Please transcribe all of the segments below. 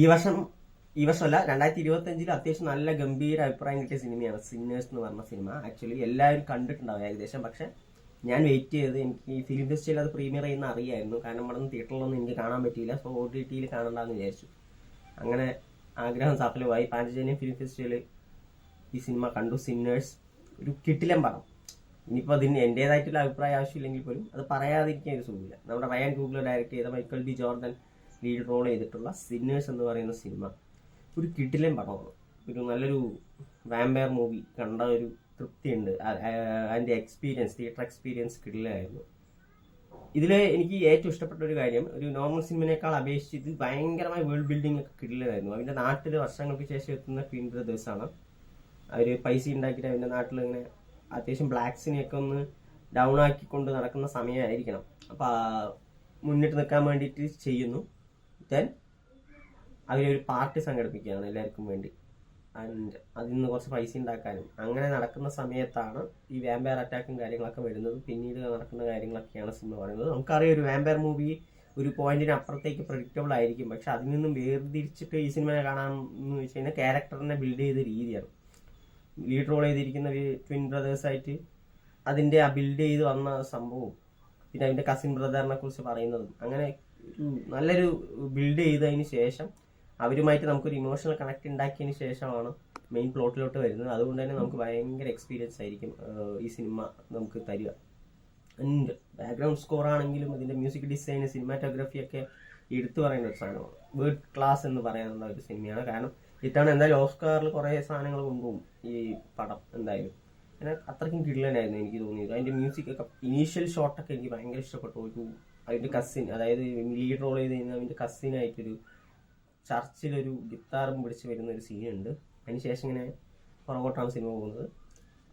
ഈ വർഷം ഈ വർഷമല്ല രണ്ടായിരത്തി ഇരുപത്തി അഞ്ചിൽ അത്യാവശ്യം നല്ല ഗംഭീര അഭിപ്രായം കിട്ടിയ സിനിമയാണ് സിന്നേഴ്സ് എന്ന് പറഞ്ഞ സിനിമ. ആക്ച്വലി എല്ലാവരും കണ്ടിട്ടുണ്ടാവും ഏകദേശം. പക്ഷെ ഞാൻ വെയിറ്റ് ചെയ്ത് എനിക്ക് ഈ ഫിലിം ഫെസ്റ്റിവൽ അത് പ്രീമിയർ ചെയ്യുന്ന അറിയായിരുന്നു. കാരണം ഇവിടെ നിന്ന് തിയേറ്ററിലൊന്നും എനിക്ക് കാണാൻ പറ്റിയില്ല. സോ ഒ ടി ടിയിൽ കാണണ്ടെന്ന് വിചാരിച്ചു. അങ്ങനെ ആഗ്രഹം സഫലമായി പാഞ്ചജന്യം ഫിലിം ഫെസ്റ്റിവൽ ഈ സിനിമ കണ്ടു. സിന്നേഴ്സ് ഒരു കിട്ടിലം പടം ഇനിയിപ്പോൾ അതിന് എന്റേതായിട്ടുള്ള അഭിപ്രായം ആവശ്യമില്ലെങ്കിൽ പോലും അത് പറയാതിരിക്കാൻ ഒരു സുഖമില്ല. നമ്മുടെ റയാൻ ഗൂഗിൾ ഡയറക്റ്റ് ചെയ്ത Michael B Jordan lead role ചെയ്തിട്ടുള്ള സിന്നേഴ്സ് എന്ന് പറയുന്ന സിനിമ ഒരു കിടിലൻ പടമാണ്. ഒരു നല്ലൊരു വാമ്പയർ മൂവി കണ്ട ഒരു തൃപ്തിയുണ്ട്. അതിന്റെ എക്സ്പീരിയൻസ് തിയേറ്റർ എക്സ്പീരിയൻസ് കിടിലായിരുന്നു. ഇതിൽ എനിക്ക് ഏറ്റവും ഇഷ്ടപ്പെട്ട ഒരു കാര്യം ഒരു നോർമൽ സിനിമനേക്കാൾ അപേക്ഷിച്ച് ഇത് ഭയങ്കരമായ വേൾഡ് ബിൽഡിംഗ് ഒക്കെ കിടിലായിരുന്നു അവന്റെ നാട്ടിൽ വർഷങ്ങൾക്ക് ശേഷം എത്തുന്ന ട്വിൻ ബ്രദേഴ്സാണ് അവർ പൈസ ഉണ്ടാക്കിയിട്ട് അവന്റെ നാട്ടിൽ ഇങ്ങനെ അത്യാവശ്യം ബ്ലാക്സിനെയൊക്കെ ഒന്ന് ഡൗൺ ആക്കിക്കൊണ്ട് നടക്കുന്ന സമയമായിരിക്കണം. അപ്പോൾ മുന്നിട്ട് നിൽക്കാൻ വേണ്ടിയിട്ട് ചെയ്യുന്നു. ദെൻ അതിലൊരു പാർട്ടി സംഘടിപ്പിക്കുകയാണ് എല്ലാവർക്കും വേണ്ടി. ആൻഡ് അതിൽ നിന്ന് കുറച്ച് പൈസ ഉണ്ടാക്കാനും. അങ്ങനെ നടക്കുന്ന സമയത്താണ് ഈ വാമ്പയർ അറ്റാക്കും കാര്യങ്ങളൊക്കെ വരുന്നത്. പിന്നീട് നടക്കുന്ന കാര്യങ്ങളൊക്കെയാണ് സിനിമ പറയുന്നത്. നമുക്കറിയാം ഒരു വാമ്പയർ മൂവി ഒരു പോയിന്റിന് അപ്പുറത്തേക്ക് പ്രഡിക്റ്റബിൾ ആയിരിക്കും. പക്ഷെ അതിൽ നിന്നും വേർതിരിച്ചിട്ട് ഈ സിനിമ കാണാൻ എന്ന് വെച്ച് കഴിഞ്ഞാൽ ക്യാരക്ടറിനെ ബിൽഡ് ചെയ്ത രീതിയാണ്. ലീഡ് റോൾ ചെയ്തിരിക്കുന്ന ട്വിൻ ബ്രദേഴ്സായിട്ട് അതിന്റെ ആ ബിൽഡ് ചെയ്ത് വന്ന സംഭവം പിന്നെ അതിന്റെ കസിൻ ബ്രദറിനെ കുറിച്ച് പറയുന്നതും അങ്ങനെ നല്ലൊരു ബിൽഡ് ചെയ്തതിന് ശേഷം അവരുമായിട്ട് നമുക്കൊരു ഇമോഷണൽ കണക്ട് ഉണ്ടാക്കിയതിന് ശേഷമാണ് മെയിൻ പ്ലോട്ടിലോട്ട് വരുന്നത്. അതുകൊണ്ട് തന്നെ നമുക്ക് ഭയങ്കര എക്സ്പീരിയൻസ് ആയിരിക്കും ഈ സിനിമ നമുക്ക് തരിക. ഉണ്ട്. ബാക്ക്ഗ്രൗണ്ട് സ്കോർ ആണെങ്കിലും ഇതിന്റെ മ്യൂസിക് ഡിസൈൻ സിനിമാറ്റോഗ്രഫി ഒക്കെ എടുത്തു പറയുന്ന ഒരു സാധനമാണ്. വേർഡ് ക്ലാസ് എന്ന് പറയുന്ന ഒരു സിനിമയാണ് കാരണം ഇത്തവണ എന്തായാലും ഓസ്കാറിൽ കുറേ സാധനങ്ങൾ കൊണ്ടുപോകും ഈ പടം എന്തായാലും. അങ്ങനെ അത്രയ്ക്കും കിടിലനായിരുന്നു എനിക്ക് തോന്നിയത്. അതിന്റെ മ്യൂസിക് ഒക്കെ ഇനീഷ്യൽ ഷോട്ടൊക്കെ എനിക്ക് ഭയങ്കര ഇഷ്ടപ്പെട്ടു. ഒരു അതിന്റെ കസിൻ അതായത് ലീഡ് റോൾ ചെയ്ത് കഴിഞ്ഞാൽ അവന്റെ കസിനായിട്ടൊരു ചർച്ചിലൊരു ഗിത്താറും പിടിച്ച് വരുന്ന ഒരു സീനുണ്ട് അതിനുശേഷം ഇങ്ങനെ പുറകോട്ടാണ് സിനിമ പോകുന്നത്.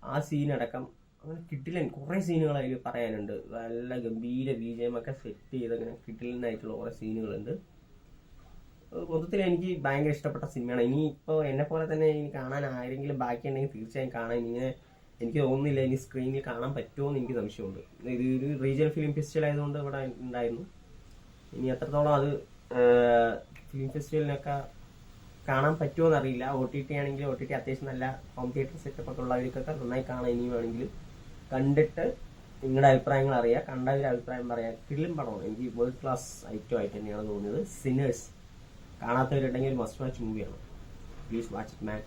ആ സീനടക്കം അങ്ങനെ കിട്ടിലൻ കുറേ സീനുകൾ അതിൽ പറയാനുണ്ട്. നല്ല ഗംഭീര ബീജമൊക്കെ സെറ്റ് ചെയ്ത് അങ്ങനെ കിട്ടിലനായിട്ടുള്ള കുറേ സീനുകളുണ്ട് മൊത്തത്തിൽ എനിക്ക് ഭയങ്കര ഇഷ്ടപ്പെട്ട സിനിമയാണ് ഇനി ഇപ്പോൾ എന്നെ പോലെ തന്നെ ഇനി കാണാൻ ആരെങ്കിലും ബാക്കിയുണ്ടെങ്കിൽ തീർച്ചയായും കാണാൻ ഇങ്ങനെ എനിക്ക് തോന്നുന്നില്ല ഇനി സ്ക്രീനിൽ കാണാൻ പറ്റുമോ എന്ന് എനിക്ക് സംശയമുണ്ട്. ഇത് ഒരു റീജിയണൽ ഫിലിം ഫെസ്റ്റിവൽ ആയതുകൊണ്ട് ഇവിടെ ഉണ്ടായിരുന്നു. ഇനി എത്രത്തോളം അത് ഫിലിം ഫെസ്റ്റിവലിനൊക്കെ കാണാൻ പറ്റുമോ എന്നറിയില്ല ഒ ടി ടി ആണെങ്കിൽ ഒ ടി ടി അത്യാവശ്യം നല്ല ഹോം തിയേറ്റർ സെറ്റപ്പ് ഒക്കെ ഉള്ളവർക്കൊക്കെ നന്നായി കാണാൻ ഇനി വേണമെങ്കിൽ കണ്ടിട്ട് നിങ്ങളുടെ അഭിപ്രായങ്ങൾ അറിയാം. കണ്ടവരുടെ അഭിപ്രായം പറയാം. ഫിലിം പടമാണ് എനിക്ക് വേൾഡ് ക്ലാസ് ഐറ്റം ആയിട്ട് തന്നെയാണ് തോന്നിയത്. സിനേഴ്സ് കാണാത്തവരുണ്ടെങ്കിൽ ഒരു മസ്റ്റ് വാച്ച് മൂവിയാണ് പ്ലീസ് വാച്ച് ഇറ്റ് മാൻ